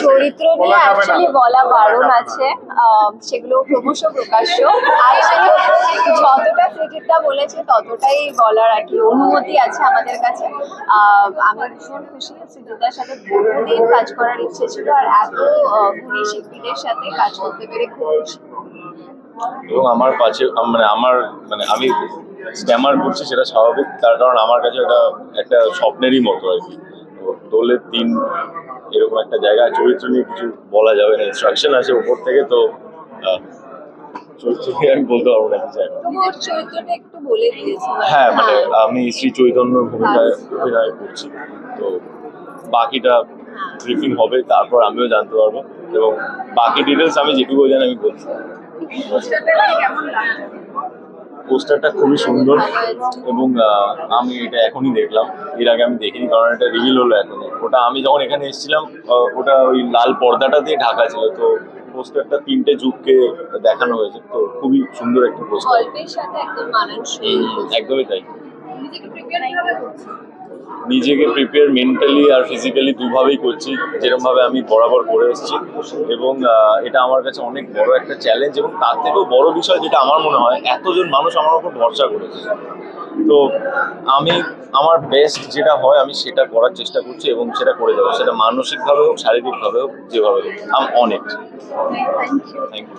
চরিত্র নিয়ে অ্যাকচুয়ালি বলা বারণ আছে। আহ, সেগুলো ক্রমশ প্রকাশ্য। অ্যাকচুয়ালি যতটা সৃজিতদা বলেছে ততটাই বলার আর কি অনুমতি আছে আমাদের কাছে। আহ, আমি ভীষণ খুশি সৃজিতদার সাথে বহুদিন কাজ করার ইচ্ছে ছিল আর এত আহ, গুণী শিল্পীদের সাথে কাজ করতে পেরে খুব খুশি। এবং আমার পাশে মানে আমার মানে আমি স্ট্যামার করছি সেটা স্বাভাবিক। তার কারণ আমার কাছে এটা একটা স্বপ্নেরই মতো আর কি। তো দোলের দিন এরকম একটা জায়গা চরিত্র নিয়ে কিছু বলা যাবে না। ইনস্ট্রাকশন আছে উপর থেকে তো চরিত্র নিয়ে আমি বলতে পারব না কিছু হ্যাঁ মানে আমি শ্রী চৈতন্যর ভূমিকায় অভিনয় করছি। তো বাকিটা ব্রিফিং হবে তারপর আমিও জানতে পারব। এবং বাকি ডিটেলস আমি যেটুকু জানি আমি বলছি। পোস্টারটা খুবই সুন্দর এবং আমি এটা এখনই দেখলাম। এর আগে আমি দেখিনি কারণ এটা রিভিল হলো এখনই। ওটা আমি যখন এখানে এসেছিলাম ওটা ওই লাল পর্দাটা দিয়ে ঢাকা ছিল তো পোস্টারটা তিনটে যুগকে দেখানো হয়েছে তো খুবই সুন্দর একটা পোস্টার। একদমই তাই। নিজেকে প্রিপেয়ার মেন্টালি আর ফিজিক্যালি দুভাবেই করছি যেরকম ভাবে আমি বরাবর করে এসেছি। এবং এটা আমার কাছে অনেক বড় একটা চ্যালেঞ্জ এবং তার থেকেও বড় বিষয় যেটা আমার মনে হয় এতজন মানুষ আমার উপর ভরসা করেছে। তো আমি আমার বেস্ট যেটা হয় আমি সেটা করার চেষ্টা করছি এবং সেটা করে যাব। সেটা মানসিকভাবে হোক শারীরিকভাবে হোক যেভাবে হোক আম অনেক। Thank you